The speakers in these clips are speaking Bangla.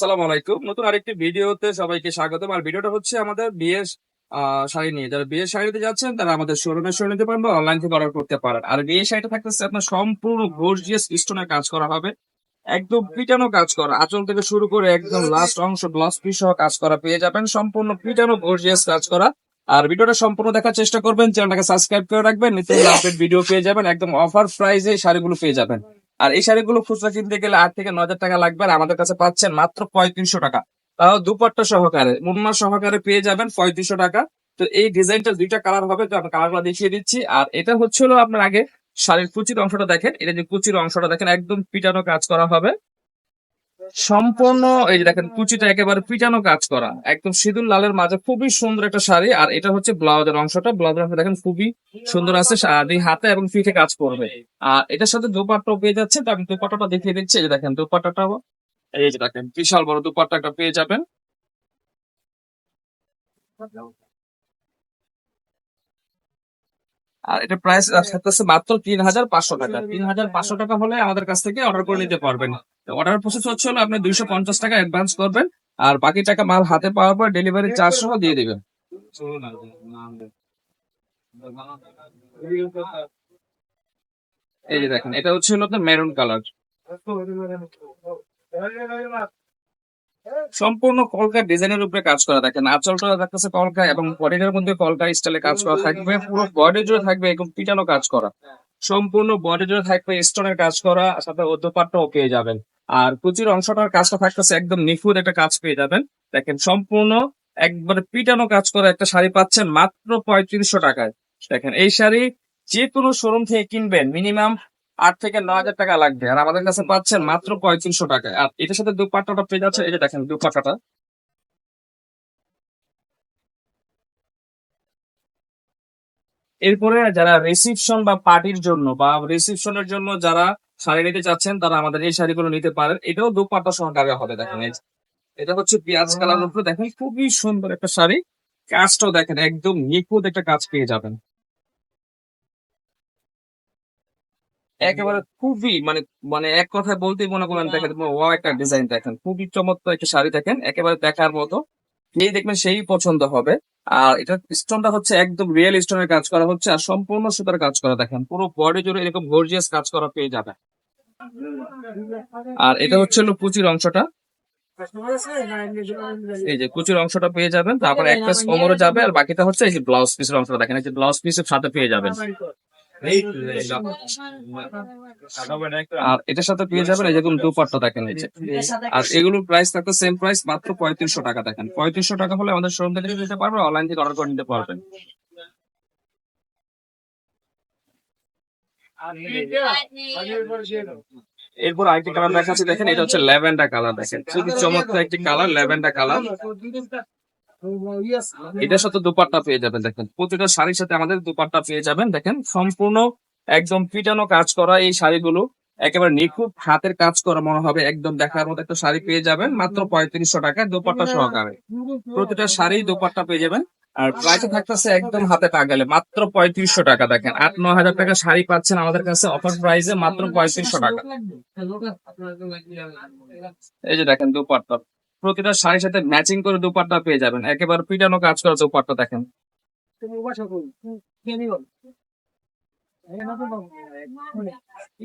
সালাম আলাইকুম। নতুন আরেকটি ভিডিওতে সবাইকে স্বাগতম। আর ভিডিওটা হচ্ছে আমাদের বিয়ের শাড়ি নিয়ে। যারা বিয়ের শাড়িতে যাচ্ছেন, তারা আমাদের শোরুমে শুনে নিতে পারেন বা অনলাইন থেকে অর্ডার করতে পারেন। আর বিয়ের শাড়িটা থাকতেছে আপনার সম্পূর্ণ গর্জিয়াস স্টোনের কাজ করা হবে। একদম পিটানো কাজ করা। আঁচল থেকে শুরু করে একদম লাস্ট অংশ ব্লাউজ পিস সহ কাজ করা পেয়ে যাবেন। সম্পূর্ণ পিটানো গর্জিয়াস কাজ করা। আর ভিডিওটা সম্পূর্ণ দেখার চেষ্টা করবেন। চ্যানেলটাকে সাবস্ক্রাইব করে রাখবেন। নিত্য আপডেট ভিডিও পেয়ে যাবেন। একদম অফার প্রাইসে শাড়িগুলো পেয়ে যাবেন। আর এই শাড়িগুলো খুচরা কিনতে গেলে আট থেকে ন হাজার টাকা লাগবে, আর আমাদের কাছে পাচ্ছেন মাত্র পঁয়ত্রিশশো টাকা। তাও দুপাট্টা সহকারে, মুন্না সহকারে পেয়ে যাবেন পঁয়ত্রিশশো টাকা। তো এই ডিজাইনটা দুইটা কালার হবে, তো আমি কালারগুলো দেখিয়ে দিচ্ছি। আর এটা হচ্ছিল আপনার আগে শাড়ির কুচির অংশটা দেখেন, এটা যে কুচির অংশটা দেখেন, একদম পিটানো কাজ করা হবে। সম্পূর্ণ, এই যে দেখেন কুচিটা একেবারে পিটানো কাজ করা। একদম সিঁদুর লালের মাঝে খুবই সুন্দর একটা শাড়ি, আর এটা হচ্ছে ব্লাউজের অংশটা। ব্লাউজের অংশ দেখেন খুবই সুন্দর আছে শাড়ি হাতে এবং পিঠে কাজ করবে। আর এটার সাথে দুপাট্টাও পেয়ে যাচ্ছে, তো আমি দুপাট্টাটা দেখিয়ে দিচ্ছি, এই যে দেখেন দুপাট্টাটাও। এই যে দেখেন, বিশাল বড় দুপাট্টা একটা পেয়ে যাবেন। আর এটা প্রাইস থাকতেছে মাত্র তিন হাজার পাঁচশো টাকা। তিন হাজার পাঁচশো টাকা হলে আমাদের কাছ থেকে অর্ডার করে নিতে পারবেন। অর্ডার প্রসেস হচ্ছে হলো আপনি দুইশো পঞ্চাশ টাকা অ্যাডভান্স করবেন আর বাকি টাকা মাল হাতে পাওয়ার পর ডেলিভারি চার্জ সহ দিয়ে দেবেন। এই যে দেখেন এটা হচ্ছে হলো আপনার মেরুন কালার সম্পূর্ণ কলকা ডিজাইনের উপরে কাজ করা দেখেন আঁচলটা থাকতেছে কলকা এবং বডিটার মধ্যে কলকা স্টাইলে কাজ করা থাকবে। পুরো বডি জুড়ে থাকবে এরকম পিটানো কাজ করা। সম্পূর্ণ বডি জুড়ে থাকবে স্টোনের কাজ করা সাথে অধ্যপাটটাও পেয়ে যাবেন। আর কুচির অংশটার কাজটা থাকতেছে একদম নিখুঁত একটা কাজ পেয়ে যাবেন। দেখেন সম্পূর্ণ একবারে পিটানো কাজ করা একটা শাড়ি পাচ্ছেন মাত্র পঁয়ত্রিশশো টাকায়। দেখেন এই শাড়ি যে কোনো শোরুম থেকে কিনবেন মিনিমাম আট থেকে ন হাজার টাকা লাগবে। আর আমাদের কাছে পাচ্ছেন মাত্র পঁয়ত্রিশশো টাকায় আর এটার সাথে দুপাট্টাটা পেয়ে যাচ্ছে যে দেখেন দুপাট্টাটা। এরপরে যারা রিসিপশন বা পার্টির জন্য বা রিসিপশনের জন্য যারা শাড়ি নিতে চাচ্ছেন, তারা আমাদের এই শাড়িগুলো নিতে পারেন। এটাও দুপাট্টা সহকারে হবে, দেখেন এটা হচ্ছে পেঁয়াজ কালার উপরে। দেখেন খুবই সুন্দর একটা শাড়ি। কাজটাও দেখেন একদম নিখুঁত একটা কাজ পেয়ে যাবেন। একেবারে খুবই মানে মানে এক কথায় বলতেই মনে করেন দেখেন ওয়াও একটা ডিজাইন দেখেন। খুবই চমৎকার একটা শাড়ি দেখেন একেবারে দেখার মতো। যেই দেখবেন সেই পছন্দ হবে। আর এটা স্টোনটা হচ্ছে একদম রিয়েল স্টোনের কাজ করা হচ্ছে আর সম্পূর্ণ সুতার কাজ করা দেখেন। পুরো বডি জুড়ে এরকম গর্জিয়াস কাজ করা পেয়ে যাবে আর এটা হচ্ছে কুচির অংশটা। এই যে কুচির অংশটা পেয়ে যাবেন তারপর এক পিস কোমরে যাবে আর বাকিটা হচ্ছে এই যে ব্লাউজ পিসের অংশটা দেখেন এই যে ব্লাউজ পিসের সাথে পেয়ে যাবেন। আর এটার সাথে পেয়ে যাবেন এই যেরকম দুপাট্টা দেখেন এই যে। আর এগুলোর প্রাইস থাকবে সেম প্রাইস মাত্র পঁয়ত্রিশশো টাকা দেখেন। পঁয়ত্রিশশো টাকা হলে আমাদের শোরুম থেকে নিতে পারবেন অনলাইন থেকে অর্ডার করে নিতে পারবেন। এরপর আরেকটি কালার দেখাচ্ছি দেখেন এটা হচ্ছে ল্যাভেন্ডার কালার দেখেন। খুবই চমৎকার একটি কালার ল্যাভেন্ডার কালার এটার সাথে দুপাট্টা পেয়ে যাবেন, দেখেন। প্রতিটা শাড়ির সাথে আমাদের দুপাট্টা পেয়ে যাবেন, দেখেন। সম্পূর্ণ একদম পিটানো কাজ করা এই শাড়িগুলো। একেবারে নিখুঁত হাতের কাজ করা মনে হবে, একদম দেখার মতো একটা শাড়ি পেয়ে যাবেন, মাত্র পঁয়ত্রিশশো টাকায় দুপাট্টা সহকারে। প্রতিটা শাড়ি দুপাট্টা পেয়ে যাবেন। আর প্রাইসে থাকতেছে একদম হাতে টাকালে মাত্র পঁয়ত্রিশশো টাকা, দেখেন। আট, ন হাজার টাকা শাড়ি পাচ্ছেন আমাদের কাছে অফার প্রাইসে মাত্র পঁয়ত্রিশশো টাকা। এই যে দেখেন দুপাট্টা। প্রতিটা শাড়ির সাথে ম্যাচিং করে দুপাট্টা পেয়ে যাবেন। একেবারে পিটানো কাজ করা দুপাট্টা দেখেন।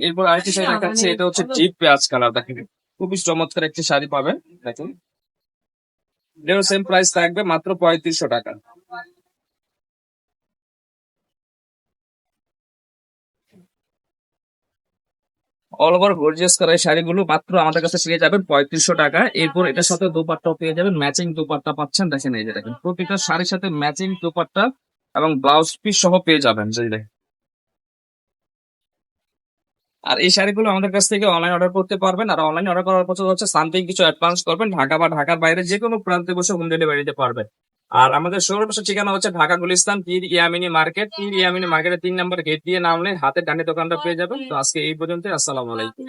এরপর আরেকটি শাড়ি দেখাচ্ছে এটা হচ্ছে ডিপ পেঁয়াজ কালার দেখেন। খুবই চমৎকার একটি শাড়ি পাবেন দেখেন। এটারও সেম প্রাইস থাকবে মাত্র পঁয়ত্রিশশো টাকা। অল ওভার গর্জিয়াস করা এই শাড়িগুলো মাত্র আমাদের কাছে পেয়ে যাবেন পঁয়ত্রিশশো টাকা। এরপর এটার সাথে দুপাট্টাও পেয়ে যাবেন। ম্যাচিং দুপাট্টা পাচ্ছেন। দেখেন এই যে দেখেন, প্রতিটা শাড়ির সাথে ম্যাচিং দুপাট্টা এবং ব্লাউজ পিস সহ পেয়ে যাবেন। যদি দেখেন। আর এই শাড়িগুলো আমাদের কাছ থেকে অনলাইন অর্ডার করতে পারবেন। আর অনলাইন অর্ডার করার পর হচ্ছে সামথিং কিছু অ্যাডভান্স করবেন। ঢাকা বা ঢাকার বাইরে যে কোনো প্রান্তে বসে হোম ডেলিভারি দিতে পারবেন। আর আমাদের শোরুম ঠিকানা হচ্ছে ঢাকা গুলিস্তান, পীর ইয়ামিনি মার্কেট। পীর ইয়ামিনী মার্কেটের তিন নম্বর গেট দিয়ে নামলে হাতে ডানে দোকানটা পেয়ে যাবেন। তো আজকে এই পর্যন্ত আসসালামু আলাইকুম।